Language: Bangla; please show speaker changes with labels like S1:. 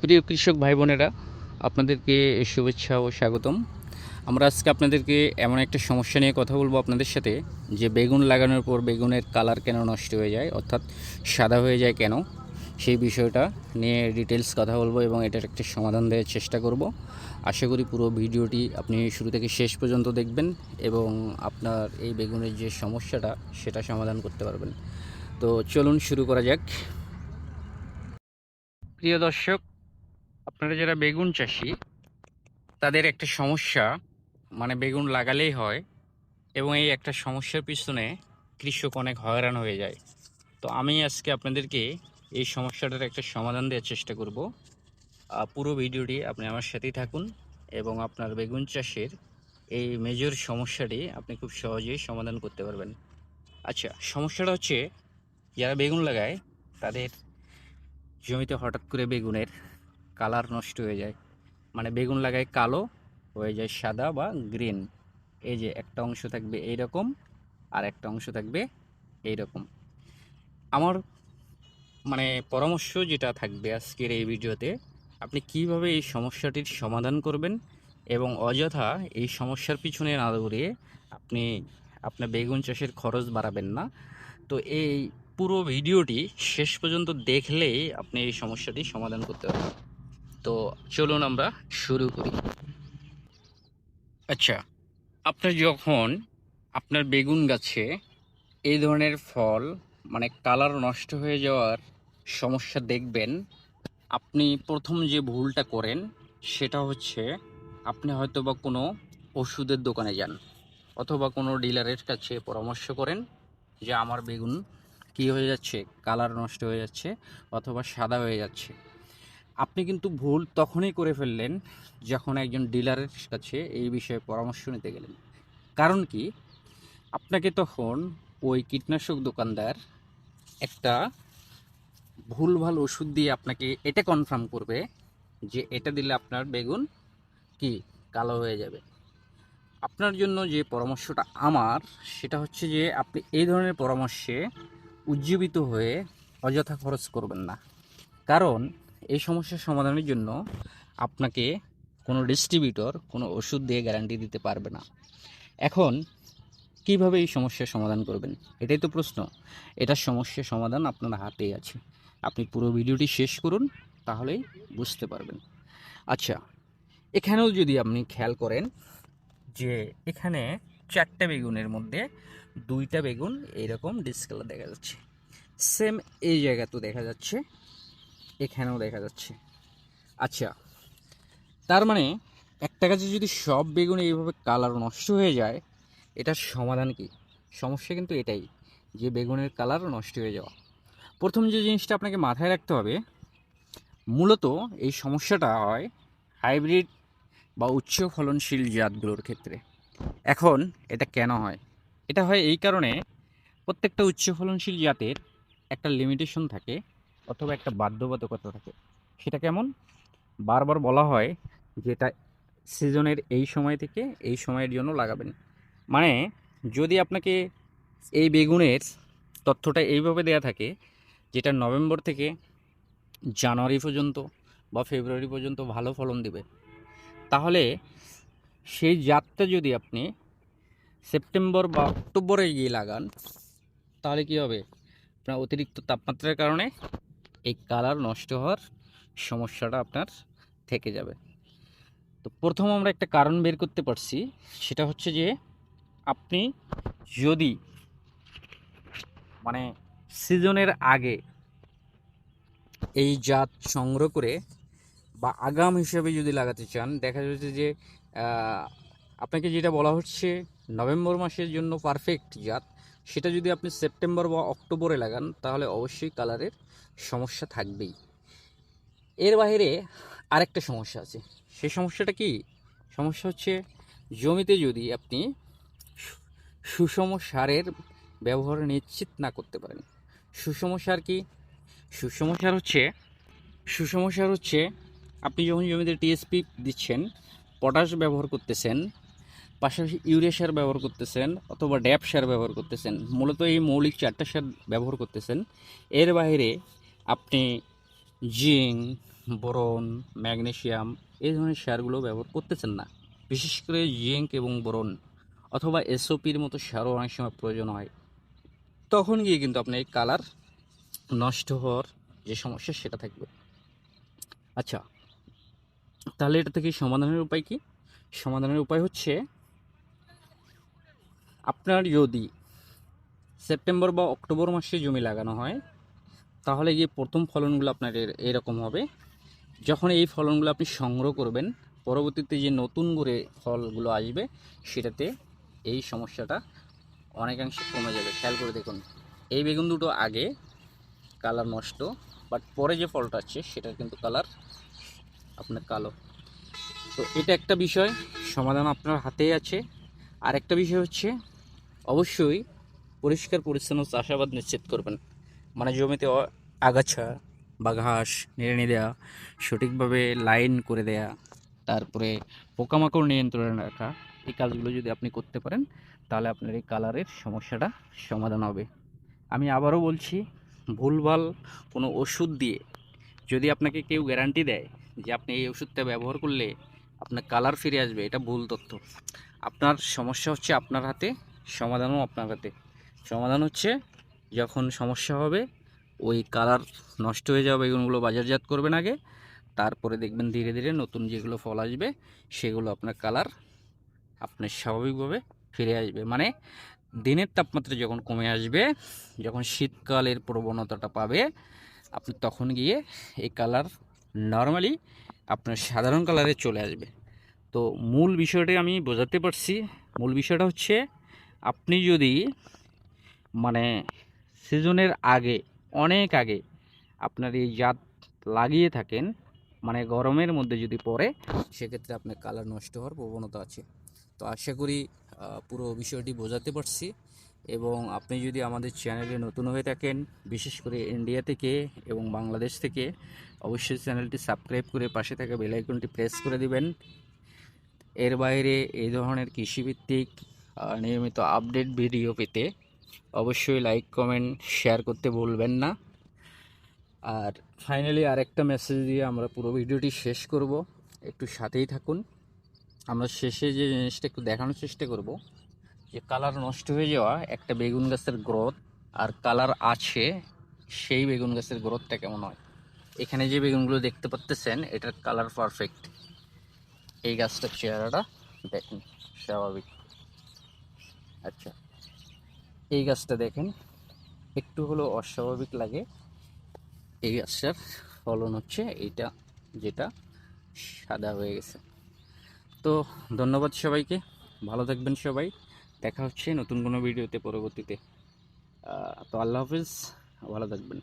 S1: প্রিয় কৃষক ভাই বোনেরা আপনাদেরকে শুভেচ্ছা ও স্বাগতম। আমরা আজকে আপনাদেরকে এমন একটা সমস্যা নিয়ে কথা বলব আপনাদের সাথে, যে বেগুন লাগানোর পর বেগুনের কালার কেন নষ্ট হয়ে যায়, অর্থাৎ সাদা হয়ে যায় কেন, সেই বিষয়টা নিয়ে ডিটেলস কথা বলব এবং এটার একটা সমাধান দেওয়ার চেষ্টা করব। আশা করি পুরো ভিডিওটি আপনি শুরু থেকে শেষ পর্যন্ত দেখবেন এবং আপনার এই বেগুনের যে সমস্যাটা, সেটা সমাধান করতে পারবেন। তো চলুন শুরু করা যাক। প্রিয় দর্শক, আপনারা যারা বেগুন চাষি, তাদের একটা সমস্যা মানে বেগুন লাগালেই হয় এবং এই একটা সমস্যার পিছনে কৃষক অনেক হয়রান হয়ে যায়। তো আমি আজকে আপনাদেরকে এই সমস্যাটার একটা সমাধান দেওয়ার চেষ্টা করব। পুরো ভিডিওটি আপনি আমার সাথেই থাকুন এবং আপনার বেগুন চাষের এই মেজর সমস্যাটি আপনি খুব সহজেই সমাধান করতে পারবেন। আচ্ছা সমস্যাটা হচ্ছে, যারা বেগুন লাগায়, তাদের জমিতে হঠাৎ করে বেগুনের কালার নষ্ট হয়ে যায়। মানে বেগুন লাগায় কালো হয়ে যায় সাদা বা গ্রিন। এই যে একটা অংশ থাকবে এই রকম আর একটা অংশ থাকবে এই রকম আমার মানে পরামর্শ যেটা থাকবে আজকের এই ভিডিওতে, আপনি কীভাবে এই সমস্যাটির সমাধান করবেন এবং অযথা এই সমস্যার পিছনে না দৌড়িয়ে আপনি আপনার বেগুন চাষের খরচ বাড়াবেন না? তো এই পুরো ভিডিওটি শেষ পর্যন্ত দেখলেই আপনি এই সমস্যাটি সমাধান করতে পারবেন। তো চলুন আমরা শুরু করি। আচ্ছা আপনার যখন আপনার বেগুন গাছে এই ধরনের ফল মানে কালার নষ্ট হয়ে যাওয়ার সমস্যা দেখবেন, আপনি প্রথম যে ভুলটা করেন সেটা হচ্ছে আপনি হয়তো বা কোনো ওষুধের দোকানে যান অথবা কোনো ডিলারের কাছে পরামর্শ করেন যে, আমার বেগুন কি হয়ে যাচ্ছে? কালার নষ্ট হয়ে যাচ্ছে অথবা সাদা হয়ে যাচ্ছে। আপনি কিন্তু ভুল তখনই করে ফেললেন যখন একজন ডিলারের কাছে এই বিষয়ে পরামর্শ নিতে গেলেন। কারণ কি? আপনাকে তখন ওই কীটনাশক দোকানদার একটা ভুল ভুলভাল ওষুধ দিয়ে আপনাকে এটা কনফার্ম করবে যে এটা দিলে আপনার বেগুন কি? কালো হয়ে যাবে। আপনার জন্য যে পরামর্শটা আমার, সেটা হচ্ছে যে আপনি এই ধরনের পরামর্শে উজ্জীবিত হয়ে অযথা খরচ করবেন না। কারণ এই সমস্যার সমাধানের জন্য আপনাকে কোনো ডিস্ট্রিবিউটর কোনো ওষুধ দিয়ে গ্যারান্টি দিতে পারবে না। এখন কীভাবে এই সমস্যার সমাধান করবেন? এটাই তো প্রশ্ন। এটার সমস্যার সমাধান আপনার হাতেই আছে। আপনি পুরো ভিডিওটি শেষ করুন, তাহলেই বুঝতে পারবেন। আচ্ছা এখানেও যদি আপনি খেয়াল করেন যে এখানে চারটা বেগুনের মধ্যে দুইটা বেগুন এইরকম ডিসকালার দেখা যাচ্ছে। সেম এই জায়গাতেও দেখা যাচ্ছে, এখানেও দেখা যাচ্ছে। আচ্ছা তার মানে একটা গাছে যদি সব বেগুন এইভাবে কালার নষ্ট হয়ে যায়, এটার সমাধান কি? সমস্যা কিন্তু এটাই, যে বেগুনের কালার নষ্ট হয়ে যাওয়া। প্রথম যে জিনিসটা আপনাকে মাথায় রাখতে হবে, মূলত এই সমস্যাটা হয় হাইব্রিড বা উচ্চ ফলনশীল জাতগুলোর ক্ষেত্রে। এখন এটা কেন হয়? এটা হয় এই কারণে প্রত্যেকটা উচ্চ ফলনশীল জাতের একটা লিমিটেশন থাকে অথবা একটা বাধ্যবাধকতা থাকে। সেটা কেমন? বারবার বলা হয় যে এটা সিজনের এই সময় থেকে এই সময়ের জন্য লাগাবেন। মানে যদি আপনাকে এই বেগুনের তথ্যটা এইভাবে দেয়া থাকে যেটা নভেম্বর থেকে জানুয়ারি পর্যন্ত বা ফেব্রুয়ারি পর্যন্ত ভালো ফলন দেবে, তাহলে সেই জাতটা যদি আপনি সেপ্টেম্বর বা অক্টোবরে গিয়ে লাগান, তাহলে কি হবে? আপনার অতিরিক্ত তাপমাত্রার কারণে এই কালার নষ্ট হওয়ার সমস্যাটা আপনার থেকে যাবে। তো প্রথম আমরা একটা কারণ বের করতে পারছি, সেটা হচ্ছে যে আপনি যদি মানে সিজনের আগে এই জাত সংগ্রহ করে বা আগাম হিসেবে যদি লাগাতে চান, দেখা যাচ্ছে যে আপনাকে যেটা বলা হচ্ছে নভেম্বর মাসের জন্য পারফেক্ট জাত, সেটা যদি আপনি সেপ্টেম্বর বা অক্টোবরে লাগান, তাহলে অবশ্যই কালারের সমস্যা থাকবেই। এর বাইরে আরেকটা সমস্যা আছে। সেই সমস্যাটা কি? সমস্যা হচ্ছে জমিতে যদি আপনি সুষম সারের ব্যবহার নিশ্চিত না করতে পারেন, সুষম সার কি? সুষম সার হচ্ছে, সুষম সার হচ্ছে আপনি যখন জমিতে টিএসপি দিচ্ছেন পটাশ ব্যবহার করতেছেন, পাশাপাশি ইউরিয়া সার ব্যবহার করতেছেন অথবা ড্যাপ সার ব্যবহার করতেছেন, মূলত এই মৌলিক চারটা সার ব্যবহার করতেছেন। এর বাইরে আপনি জিঙ্ক, বোরন ম্যাগনেশিয়াম এই ধরনের সারগুলো ব্যবহার করতেছেন না। বিশেষ করে জিঙ্ক এবং বোরন অথবা এসওপির মতো সারও অনেক সময় প্রয়োজন হয়। তখন গিয়ে কিন্তু আপনার এই কালার নষ্ট হওয়ার যে সমস্যা সেটা থাকবে। আচ্ছা তাহলে এটা থেকে সমাধানের উপায় কি? সমাধানের উপায় হচ্ছে আপনার যদি সেপ্টেম্বর বা অক্টোবর মাসে জমি লাগানো হয়, তাহলে গিয়ে প্রথম ফলনগুলো আপনার এর- এরকম হবে। যখন এই ফলনগুলো আপনি সংগ্রহ করবেন, পরবর্তীতে যে নতুন করে ফলগুলো আসবে, সেটাতে এই সমস্যাটা অনেকাংশে কমে যাবে। খেয়াল করে দেখুন, এই বেগুন দুটো আগে কালার নষ্ট বাট পরে যে ফলটা আছে সেটার কিন্তু কালার আপনার কালো। তো এটা একটা বিষয়, সমাধান আপনার হাতেই আছে। আর একটা বিষয় হচ্ছে, অবশ্যই পরিষ্কার, পরিচ্ছন্ন চাষাবাদ নিশ্চিত করবেন। মানে জমিতে আগাছা বা ঘাস নেড়ে দেওয়া সঠিকভাবে লাইন করে দেয়া, তারপরে পোকামাকড় নিয়ন্ত্রণে রাখা, এই কাজগুলো যদি আপনি করতে পারেন, তাহলে আপনার এই কালারের সমস্যাটা সমাধান হবে। আমি আবারও বলছি, ভুলভাল কোনো ওষুধ দিয়ে যদি আপনাকে কেউ গ্যারান্টি দেয় যে আপনি এই ওষুধটা ব্যবহার করলে আপনার কালার ফিরে আসবে, এটা ভুল তথ্য। আপনার সমস্যা হচ্ছে আপনার হাতে, সমাধানও আপনার হাতে। সমাধান হচ্ছে যখন সমস্যা হবে, ওই কালার নষ্ট হয়ে যাওয়া বেগুনগুলো বাজারজাত করবেন আগে, তারপরে দেখবেন ধীরে ধীরে নতুন যেগুলো ফল আসবে, সেগুলো আপনার কালার আপনার স্বাভাবিকভাবে ফিরে আসবে। মানে দিনের তাপমাত্রা যখন কমে আসবে, যখন শীতকালের প্রবণতাটা পাবে, আপনি তখন গিয়ে এই কালার নর্মালি আপনার সাধারণ কালারে চলে আসবে। তো মূল বিষয়টা আমি বোঝাতে পারছি। মূল বিষয়টা হচ্ছে, আপনি যদি মানে সিজনের আগে, অনেক আগে আপনার এই জাত লাগিয়ে থাকেন মানে গরমের মধ্যে যদি পড়ে, সেক্ষেত্রে আপনার কালার নষ্ট হওয়ার প্রবণতা আছে। তো আশা করি পুরো বিষয়টি বোঝাতে পারছি। এবং আপনি যদি আমাদের চ্যানেলে নতুন হয়ে থাকেন, বিশেষ করে ইন্ডিয়া থেকে এবং বাংলাদেশ থেকে, অবশ্যই চ্যানেলটি সাবস্ক্রাইব করে পাশে থাকা বেল আইকনটি প্রেস করে দিবেন। এর বাইরে এই ধরনের কৃষিভিত্তিক নিয়মিত আপডেট ভিডিও পেতে অবশ্যই লাইক, কমেন্ট, শেয়ার করতে ভুলবেন না। আর ফাইনালি আরেকটা মেসেজ দিয়ে আমরা পুরো ভিডিওটি শেষ করব। একটু সাথেই থাকুন। আমরা শেষে যে জিনিসটা একটু দেখানোর চেষ্টা করব, যে কালার নষ্ট হয়ে যাওয়া একটা বেগুন গাছের গ্রোথ আর কালার আছে সেই বেগুন গাছের গ্রোথটা কেমন হয়? এখানে যে বেগুনগুলো দেখতে পাচ্তেছেন, এটার কালার পারফেক্ট। এই গাছটার চেহারাটা দেখেন, স্বাভাবিক। আচ্ছা এই গাছটা দেখেন, একটু হলো অস্বাভাবিক লাগে। এই গাছটার ফলন হচ্ছে এইটা যেটা সাদা হয়ে গেছে। তো ধন্যবাদ সবাইকে, ভালো থাকবেন সবাই, দেখা হচ্ছে নতুন কোনো ভিডিওতে পরবর্তীতে। তো আল্লাহ হাফিজ, ভালো থাকবেন।